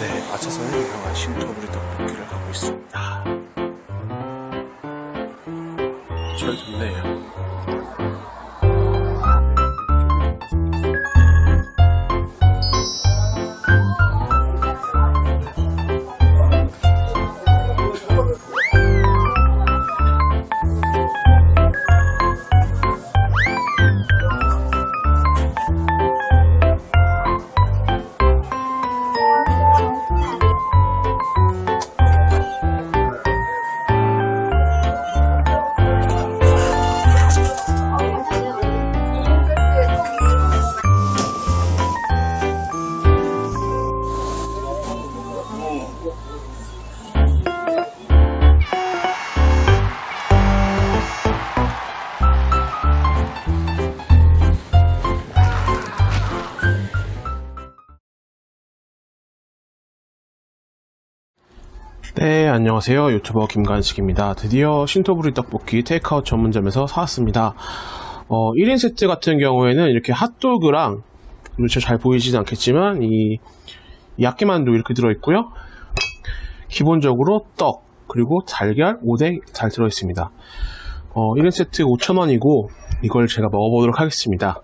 네, 아차산에 유명한 신터부리 떡볶이를 가고 있습니다. 잘 좋네요. 네, 안녕하세요. 유튜버 김간식입니다. 드디어 신토부리 떡볶이 테이크아웃 전문점에서 사왔습니다. 어, 1인 세트 같은 경우에는 이렇게 핫도그랑, 그렇죠. 잘 보이진 않겠지만, 이, 야끼만두 이렇게 들어있고요. 기본적으로 떡, 그리고 달걀, 오뎅 잘 들어있습니다. 어, 1인 세트 5,000원이고, 이걸 제가 먹어보도록 하겠습니다.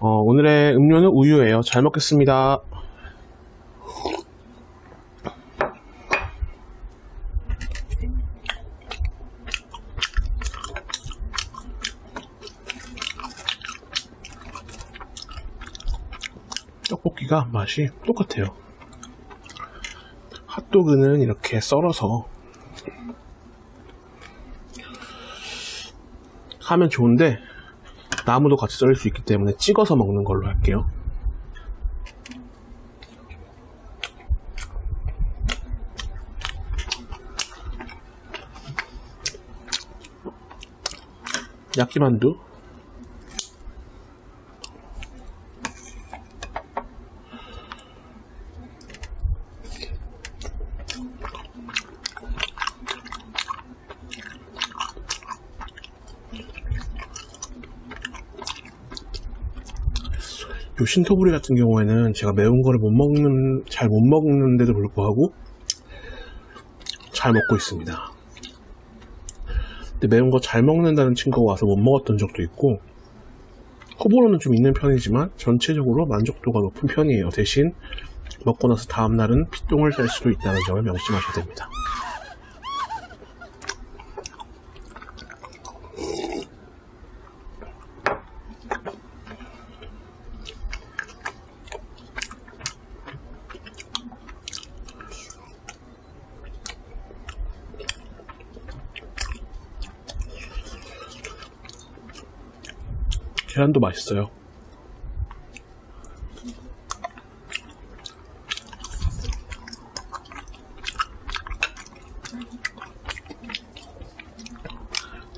어, 오늘의 음료는 우유예요. 잘 먹겠습니다. 떡볶이가 맛이 똑같아요. 핫도그는 이렇게 썰어서 하면 좋은데 나무도 같이 썰을 수 있기 때문에 찍어서 먹는 걸로 할게요. 야끼만두 요 신토부리 같은 경우에는 제가 매운 거를 못 먹는, 잘 못 먹는데도 불구하고 잘 먹고 있습니다. 근데 매운 거 잘 먹는다는 친구가 와서 못 먹었던 적도 있고, 호불호는 좀 있는 편이지만 전체적으로 만족도가 높은 편이에요. 대신 먹고 나서 다음날은 피똥을 쌀 수도 있다는 점을 명심하셔야 됩니다. 계란도 맛있어요.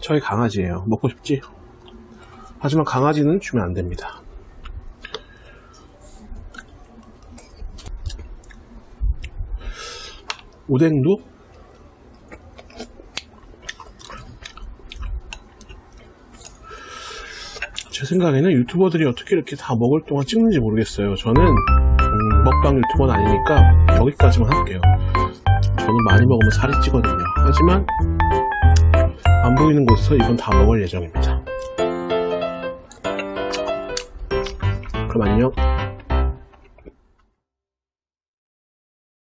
저희 강아지예요. 먹고 싶지? 하지만 강아지는 주면 안 됩니다. 오뎅도 제 생각에는 유튜버들이 어떻게 이렇게 다 먹을 동안 찍는지 모르겠어요. 저는 음, 먹방 유튜버는 아니니까 여기까지만 할게요. 저는 많이 먹으면 살이 찌거든요. 하지만 안 보이는 곳에서 이건 다 먹을 예정입니다. 그럼 안녕.